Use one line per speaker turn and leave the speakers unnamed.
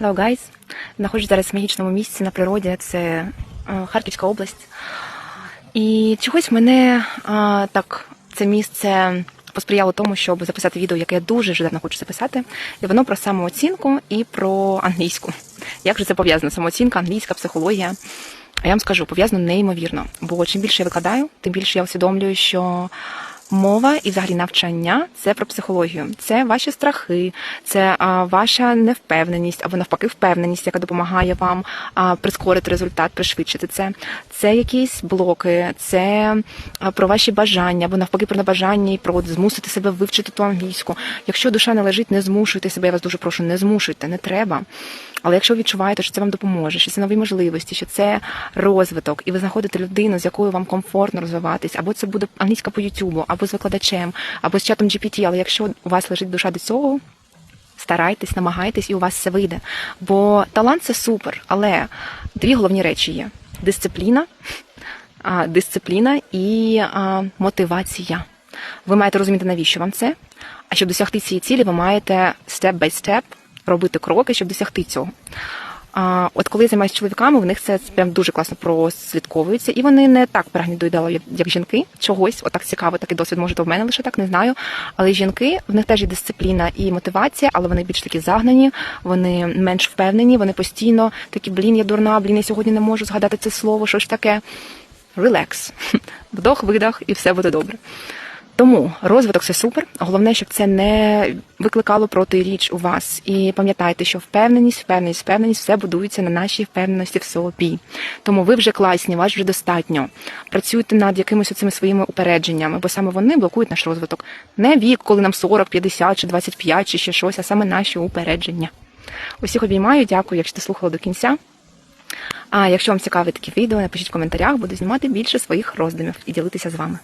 Hello, guys! Знаходжусь зараз в магічному місці на природі. Це е, Харківська область. І чогось мене е, так це місце посприяло тому, щоб записати відео, яке я дуже вже давно хочу записати. І воно про самооцінку і про англійську. Як же це пов'язано? Самооцінка, англійська, психологія. А я вам скажу, пов'язано неймовірно. Бо чим більше я викладаю, тим більше я усвідомлюю, що мова і взагалі навчання це про психологію. Це ваші страхи, це ваша невпевненість або навпаки впевненість, яка допомагає вам прискорити результат, пришвидшити це. Це якісь блоки, це про ваші бажання, або навпаки про небажання і про змусити себе вивчити ту англійську. Якщо душа не лежить, не змушуйте себе. Я вас дуже прошу, не змушуйте, не треба. Але якщо ви відчуваєте, що це вам допоможе, що це нові можливості, що це розвиток, і ви знаходите людину, з якою вам комфортно розвиватись, або це буде англійська по Ютубу, або з викладачем, або з чатом GPT, але якщо у вас лежить душа до цього, старайтесь, намагайтесь, і у вас все вийде. Бо талант це супер, але дві головні речі є: дисципліна, дисципліна і мотивація. Ви маєте розуміти, навіщо вам це. А щоб досягти цієї цілі, ви маєте степ бай степ робити кроки, щоб досягти цього. А, от коли займаюся чоловіками, в них це прям дуже класно прослідковується, і вони не так прагнуть до ідеалу, як, як жінки. Чогось, отак цікаво, такий досвід може то в мене лише так, не знаю. Але жінки в них теж є дисципліна і мотивація, але вони більш такі загнані, вони менш впевнені, вони постійно такі, блін, я дурна, блін, я сьогодні не можу згадати це слово, що ж таке. Релакс. Вдох, видох, і все буде добре. Тому розвиток це супер. Головне, щоб це не викликало протиріч у вас. І пам'ятайте, що впевненість, впевненість, впевненість все будується на нашій впевненості в собі. Тому ви вже класні, вас вже достатньо. Працюйте над якимись цими своїми упередженнями, бо саме вони блокують наш розвиток. Не вік, коли нам 40, 50 чи 25 чи ще щось, а саме наші упередження. Усіх обіймаю, дякую, якщо ти слухала до кінця. А якщо вам цікаві такі відео, напишіть в коментарях, буду знімати більше своїх роздумів і ділитися з вами.